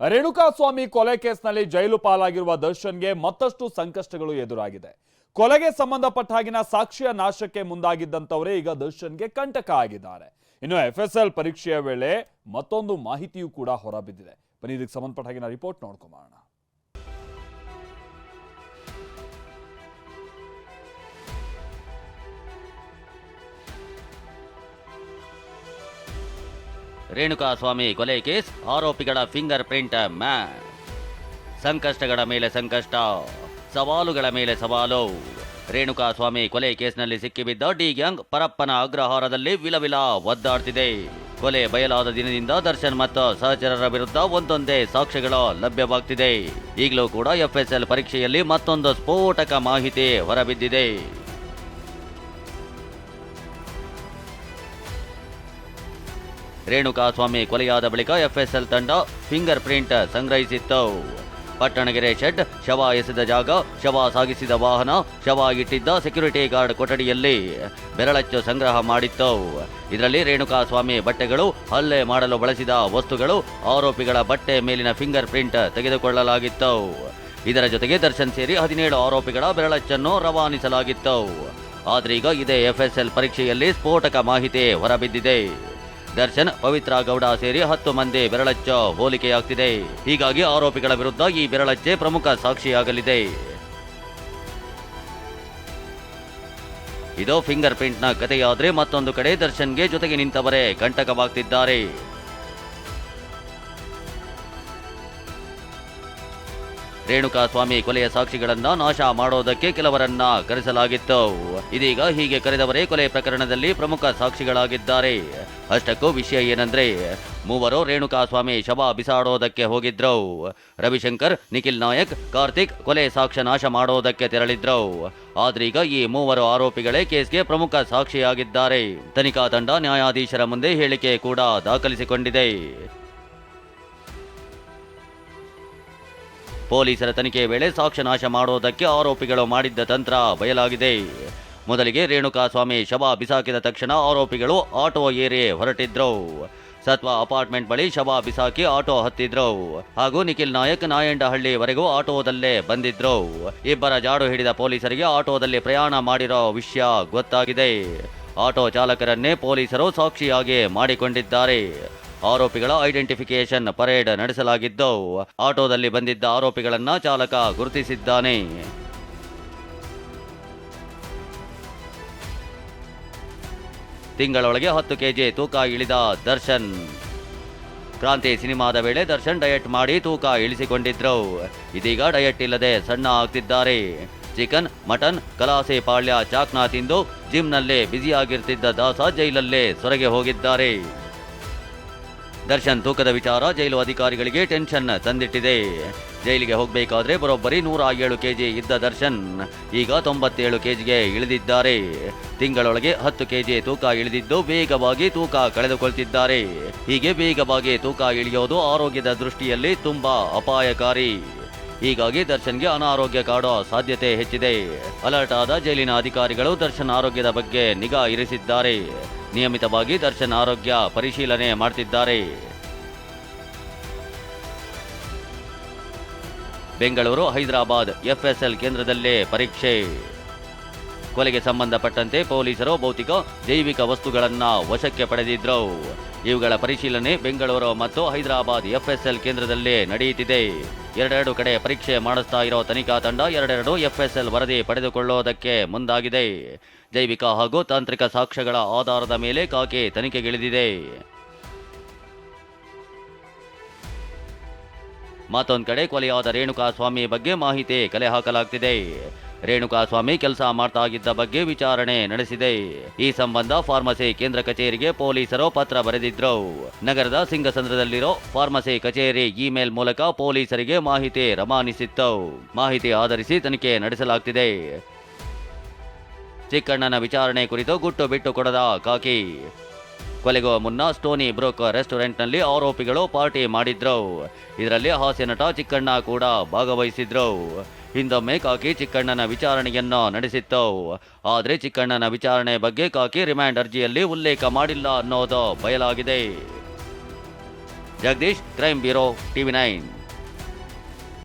ರೇಣುಕಾಸ್ವಾಮಿ ಕೊಲೆ ಕೇಸ್ನಲ್ಲಿ ಜೈಲು ಪಾಲಾಗಿರುವ ದರ್ಶನ್ಗೆ ಮತ್ತಷ್ಟು ಸಂಕಷ್ಟಗಳು ಎದುರಾಗಿದೆ. ಕೊಲೆಗೆ ಸಂಬಂಧಪಟ್ಟ ಹಾಗಿನ ಸಾಕ್ಷಿಯ ನಾಶಕ್ಕೆ ಮುಂದಾಗಿದ್ದಂಥವರೇ ಈಗ ದರ್ಶನ್ಗೆ ಕಂಟಕ ಆಗಿದ್ದಾರೆ. ಇನ್ನು ಎಫ್ ಎಸ್ ಎಲ್ ಪರೀಕ್ಷೆಯ ವೇಳೆ ಮತ್ತೊಂದು ಮಾಹಿತಿಯೂ ಕೂಡ ಹೊರಬಿದ್ದಿದೆ. ಬನ್ನಿ, ಇದಕ್ಕೆ ಸಂಬಂಧಪಟ್ಟ ಹಾಗಿನ ರಿಪೋರ್ಟ್ ನೋಡ್ಕೊಂಬೋಣ ರೇಣುಕಾಸ್ವಾಮಿ ಕೊಲೆ ಕೇಸ್, ಆರೋಪಿಗಳ ಫಿಂಗರ್ ಪ್ರಿಂಟ್ ಮ್ಯಾ ಸಂಕಷ್ಟಗಳ ಮೇಲೆ ಸಂಕಷ್ಟ, ಸವಾಲುಗಳ ಮೇಲೆ ಸವಾಲು. ರೇಣುಕಾಸ್ವಾಮಿ ಕೊಲೆ ಕೇಸ್ನಲ್ಲಿ ಸಿಕ್ಕಿಬಿದ್ದ ಡಿ ಗ್ಯಾಂಗ್ ಪರಪ್ಪನ ಅಗ್ರಹಾರದಲ್ಲಿ ವಿಲವಿಲ ಒದ್ದಾಡ್ತಿದೆ. ಕೊಲೆ ಬಯಲಾದ ದಿನದಿಂದ ದರ್ಶನ್ ಮತ್ತು ಸಹಚರರ ವಿರುದ್ಧ ಒಂದೊಂದೇ ಸಾಕ್ಷ್ಯಗಳು ಲಭ್ಯವಾಗ್ತಿದೆ. ಈಗಲೂ ಕೂಡ ಎಫ್ಎಸ್ಎಲ್ ಪರೀಕ್ಷೆಯಲ್ಲಿ ಮತ್ತೊಂದು ಸ್ಫೋಟಕ ಮಾಹಿತಿ ಹೊರಬಿದ್ದಿದೆ. ರೇಣುಕಾಸ್ವಾಮಿ ಕೊಲೆಯಾದ ಬಳಿಕ ಎಫ್ಎಸ್ಎಲ್ ತಂಡ ಫಿಂಗರ್ ಪ್ರಿಂಟ್ ಸಂಗ್ರಹಿಸಿತ್ತು. ಪಟ್ಟಣಗೆರೆ ಶೆಡ್, ಶವ ಎಸೆದ ಜಾಗ, ಶವ ಸಾಗಿಸಿದ ವಾಹನ, ಶವ ಇಟ್ಟಿದ್ದ ಸೆಕ್ಯೂರಿಟಿ ಗಾರ್ಡ್ ಕೊಠಡಿಯಲ್ಲಿ ಬೆರಳಚ್ಚು ಸಂಗ್ರಹ ಮಾಡಿತ್ತು. ಇದರಲ್ಲಿ ರೇಣುಕಾಸ್ವಾಮಿ ಬಟ್ಟೆಗಳು, ಹಲ್ಲೆ ಮಾಡಲು ಬಳಸಿದ ವಸ್ತುಗಳು, ಆರೋಪಿಗಳ ಬಟ್ಟೆ ಮೇಲಿನ ಫಿಂಗರ್ ಪ್ರಿಂಟ್ ತೆಗೆದುಕೊಳ್ಳಲಾಗಿತ್ತು. ಇದರ ಜೊತೆಗೆ ದರ್ಶನ್ ಸೇರಿ ಹದಿನೇಳು ಆರೋಪಿಗಳ ಬೆರಳಚ್ಚನ್ನು ರವಾನಿಸಲಾಗಿತ್ತು. ಆದ್ರೀಗ ಇದೇ ಎಫ್ಎಸ್ಎಲ್ ಪರೀಕ್ಷೆಯಲ್ಲಿ ಸ್ಫೋಟಕ ಮಾಹಿತಿ ಹೊರಬಿದ್ದಿದೆ. ದರ್ಶನ್ ಪವಿತ್ರ ಗೌಡ ಸೇರಿ ಹತ್ತು ಮಂದಿ ಬೆರಳಚ್ಚ ಹೋಲಿಕೆಯಾಗ್ತಿದೆ. ಹೀಗಾಗಿ ಆರೋಪಿಗಳ ವಿರುದ್ಧ ಈ ಬೆರಳಚ್ಚೆ ಪ್ರಮುಖ ಸಾಕ್ಷಿಯಾಗಲಿದೆ. ಇದು ಫಿಂಗರ್ ಪ್ರಿಂಟ್ನ ಕಥೆಯಾದರೆ ಮತ್ತೊಂದು ಕಡೆ ದರ್ಶನ್ಗೆ ಜೊತೆಗೆ ನಿಂತವರೇ ಕಂಟಕವಾಗ್ತಿದ್ದಾರೆ. ರೇಣುಕಾಸ್ವಾಮಿ ಕೊಲೆಯ ಸಾಕ್ಷಿಗಳನ್ನ ನಾಶ ಮಾಡೋದಕ್ಕೆ ಕೆಲವರನ್ನ ಕರೆಸಲಾಗಿತ್ತು. ಇದೀಗ ಹೀಗೆ ಕರೆದವರೇ ಕೊಲೆ ಪ್ರಕರಣದಲ್ಲಿ ಪ್ರಮುಖ ಸಾಕ್ಷಿಗಳಾಗಿದ್ದಾರೆ. ಅಷ್ಟಕ್ಕೂ ವಿಷಯ ಏನಂದ್ರೆ, ಮೂವರು ರೇಣುಕಾಸ್ವಾಮಿ ಶವ ಬಿಸಾಡೋದಕ್ಕೆ ಹೋಗಿದ್ರು. ರವಿಶಂಕರ್, ನಿಖಿಲ್ ನಾಯಕ್, ಕಾರ್ತಿಕ್ ಕೊಲೆ ಸಾಕ್ಷ್ಯ ನಾಶ ಮಾಡೋದಕ್ಕೆ ತೆರಳಿದ್ರು. ಆದ್ರೀಗ ಈ ಮೂವರು ಆರೋಪಿಗಳೇ ಕೇಸ್ಗೆ ಪ್ರಮುಖ ಸಾಕ್ಷಿಯಾಗಿದ್ದಾರೆ. ತನಿಖಾ ತಂಡ ನ್ಯಾಯಾಧೀಶರ ಮುಂದೆ ಹೇಳಿಕೆ ಕೂಡ ದಾಖಲಿಸಿಕೊಂಡಿದೆ. ಪೊಲೀಸರ ತನಿಖೆ ವೇಳೆ ಸಾಕ್ಷ್ಯ ನಾಶ ಮಾಡುವುದಕ್ಕೆ ಆರೋಪಿಗಳು ಮಾಡಿದ್ದ ತಂತ್ರ ಬಯಲಾಗಿದೆ. ಮೊದಲಿಗೆ ರೇಣುಕಾ ಸ್ವಾಮಿ ಶವ ಬಿಸಾಕಿದ ತಕ್ಷಣ ಆರೋಪಿಗಳು ಆಟೋ ಏರಿ ಹೊರಟಿದ್ರು. ಸತ್ವ ಅಪಾರ್ಟ್ಮೆಂಟ್ ಬಳಿ ಶವ ಬಿಸಾಕಿ ಆಟೋ ಹತ್ತಿದ್ರು. ಹಾಗೂ ನಿಖಿಲ್ ನಾಯಕ್ ನಾಯಂಡಹಳ್ಳಿವರೆಗೂ ಆಟೋದಲ್ಲೇ ಬಂದಿದ್ರು. ಇಬ್ಬರ ಜಾಡು ಹಿಡಿದ ಪೊಲೀಸರಿಗೆ ಆಟೋದಲ್ಲಿ ಪ್ರಯಾಣ ಮಾಡಿರೋ ವಿಷಯ ಗೊತ್ತಾಗಿದೆ. ಆಟೋ ಚಾಲಕರನ್ನೇ ಪೊಲೀಸರು ಸಾಕ್ಷಿಯಾಗಿ ಮಾಡಿಕೊಂಡಿದ್ದಾರೆ. ಆರೋಪಿಗಳ ಐಡೆಂಟಿಫಿಕೇಶನ್ ಪರೇಡ್ ನಡೆಸಲಾಗಿದ್ದು ಆಟೋದಲ್ಲಿ ಬಂದಿದ್ದ ಆರೋಪಿಗಳನ್ನ ಚಾಲಕ ಗುರುತಿಸಿದ್ದಾನೆ. ತಿಂಗಳೊಳಗೆ ಹತ್ತು ಕೆಜಿ ತೂಕ ಇಳಿದ ದರ್ಶನ್. ಕ್ರಾಂತಿ ಸಿನಿಮಾದ ವೇಳೆ ದರ್ಶನ್ ಡಯಟ್ ಮಾಡಿ ತೂಕ ಇಳಿಸಿಕೊಂಡಿದ್ರು ಇದೀಗ ಡಯಟ್ ಇಲ್ಲದೆ ಸಣ್ಣ ಆಗ್ತಿದ್ದಾರೆ. ಚಿಕನ್, ಮಟನ್, ಕಲಾಸೆ, ಪಾಳ್ಯ ಚಾಕ್ನಾ ತಿಂದು ಜಿಮ್ನಲ್ಲೇ ಬ್ಯುಸಿಯಾಗಿರ್ತಿದ್ದ ದಾಸ ಜೈಲಲ್ಲೇ ಸೊರಗೆ ಹೋಗಿದ್ದಾರೆ. ದರ್ಶನ್ ತೂಕದ ವಿಚಾರ, ಜೈಲು ಅಧಿಕಾರಿಗಳಿಗೆ ಟೆನ್ಷನ್ ತಂದಿಟ್ಟಿದೆ. ಜೈಲಿಗೆ ಹೋಗಬೇಕಾದ್ರೆ ಬರೋಬ್ಬರಿ ನೂರ ಏಳು ಕೆಜಿ ಇದ್ದ ದರ್ಶನ್ ಈಗ ತೊಂಬತ್ತೇಳು ಕೆಜಿಗೆ ಇಳಿದಿದ್ದಾರೆ. ತಿಂಗಳೊಳಗೆ ಹತ್ತು ಕೆಜಿ ತೂಕ ಇಳಿದಿದ್ದು ವೇಗವಾಗಿ ತೂಕ ಕಳೆದುಕೊಳ್ತಿದ್ದಾರೆ. ಹೀಗೆ ವೇಗವಾಗಿ ತೂಕ ಇಳಿಯೋದು ಆರೋಗ್ಯದ ದೃಷ್ಟಿಯಲ್ಲಿ ತುಂಬಾ ಅಪಾಯಕಾರಿ. ಹೀಗಾಗಿ ದರ್ಶನ್ಗೆ ಅನಾರೋಗ್ಯ ಕಾಡೋ ಸಾಧ್ಯತೆ ಹೆಚ್ಚಿದೆ. ಅಲರ್ಟ್ ಆದ ಜೈಲಿನ ಅಧಿಕಾರಿಗಳು ದರ್ಶನ್ ಆರೋಗ್ಯದ ಬಗ್ಗೆ ನಿಗಾ ಇರಿಸಿದ್ದಾರೆ. ನಿಯಮಿತವಾಗಿ ದರ್ಶನ್ ಆರೋಗ್ಯ ಪರಿಶೀಲನೆ ಮಾಡ್ತಿದ್ದಾರೆ. ಬೆಂಗಳೂರು ಹೈದರಾಬಾದ್ ಎಫ್ಎಸ್ಎಲ್ ಕೇಂದ್ರದಲ್ಲೇ ಪರೀಕ್ಷೆ. ಕೊಲೆಗೆ ಸಂಬಂಧಪಟ್ಟಂತೆ ಪೊಲೀಸರು ಭೌತಿಕ, ಜೈವಿಕ ವಸ್ತುಗಳನ್ನ ವಶಕ್ಕೆ ಪಡೆದಿದ್ರು. ಇವುಗಳ ಪರಿಶೀಲನೆ ಬೆಂಗಳೂರು ಮತ್ತು ಹೈದರಾಬಾದ್ ಎಫ್ಎಸ್ಎಲ್ ಕೇಂದ್ರದಲ್ಲೇ ನಡೆಯುತ್ತಿದೆ. ಎರಡೆರಡು ಕಡೆ ಪರೀಕ್ಷೆ ಮಾಡಿಸ್ತಾ ಇರೋ ತನಿಖಾ ತಂಡ ಎರಡೆರಡು ಎಫ್ಎಸ್ಎಲ್ ವರದಿ ಪಡೆದುಕೊಳ್ಳುವುದಕ್ಕೆ ಮುಂದಾಗಿದೆ. ಜೈವಿಕ ಹಾಗೂ ತಾಂತ್ರಿಕ ಸಾಕ್ಷ್ಯಗಳ ಆಧಾರದ ಮೇಲೆ ಕಾಕೆ ತನಿಖೆಗಿಳಿದಿದೆ. ಮತ್ತೊಂದು ಕಡೆ ಕೊಲೆಯಾದ ರೇಣುಕಾಸ್ವಾಮಿ ಬಗ್ಗೆ ಮಾಹಿತಿ ಕಲೆ ಹಾಕಲಾಗ್ತಿದೆ. ರೇಣುಕಾಸ್ವಾಮಿ ಕೆಲಸ ಮಾಡ್ತಾ ಇದ್ದ ಬಗ್ಗೆ ವಿಚಾರಣೆ ನಡೆಸಿದೆ. ಈ ಸಂಬಂಧ ಫಾರ್ಮಸಿ ಕೇಂದ್ರ ಕಚೇರಿಗೆ ಪೊಲೀಸರು ಪತ್ರ ಬರೆದಿದ್ರು. ನಗರದ ಸಿಂಗಸಂದ್ರದಲ್ಲಿರೋ ಫಾರ್ಮಸಿ ಕಚೇರಿ ಇಮೇಲ್ ಮೂಲಕ ಪೊಲೀಸರಿಗೆ ಮಾಹಿತಿ ರವಾನಿಸಿತ್ತು. ಮಾಹಿತಿ ಆಧರಿಸಿ ತನಿಖೆ ನಡೆಸಲಾಗ್ತಿದೆ. ಚಿಕ್ಕಣ್ಣನ ವಿಚಾರಣೆ ಕುರಿತು ಗುಟ್ಟು ಬಿಟ್ಟು ಕೊಡದ ಕಾಕಿ. ಕೊಲೆಗೂ ಮುನ್ನ ಸ್ಟೋನಿ ಬ್ರೋಕ್ ರೆಸ್ಟೋರೆಂಟ್ನಲ್ಲಿ ಆರೋಪಿಗಳು ಪಾರ್ಟಿ ಮಾಡಿದ್ರು. ಇದರಲ್ಲಿ ಹಾಸ್ಯ ನಟ ಚಿಕ್ಕಣ್ಣ ಕೂಡ ಭಾಗವಹಿಸಿದ್ರು. ಹಿಂದೊಮ್ಮೆ ಕಾಕಿ ಚಿಕ್ಕಣ್ಣನ ವಿಚಾರಣೆಯನ್ನು ನಡೆಸಿತ್ತು. ಆದರೆ ಚಿಕ್ಕಣ್ಣನ ವಿಚಾರಣೆ ಬಗ್ಗೆ ಕಾಕಿ ರಿಮ್ಯಾಂಡ್ ಅರ್ಜಿಯಲ್ಲಿ ಉಲ್ಲೇಖ ಮಾಡಿಲ್ಲ ಅನ್ನೋದು ಬಯಲಾಗಿದೆ. Jagadish crime bureau, TV nine.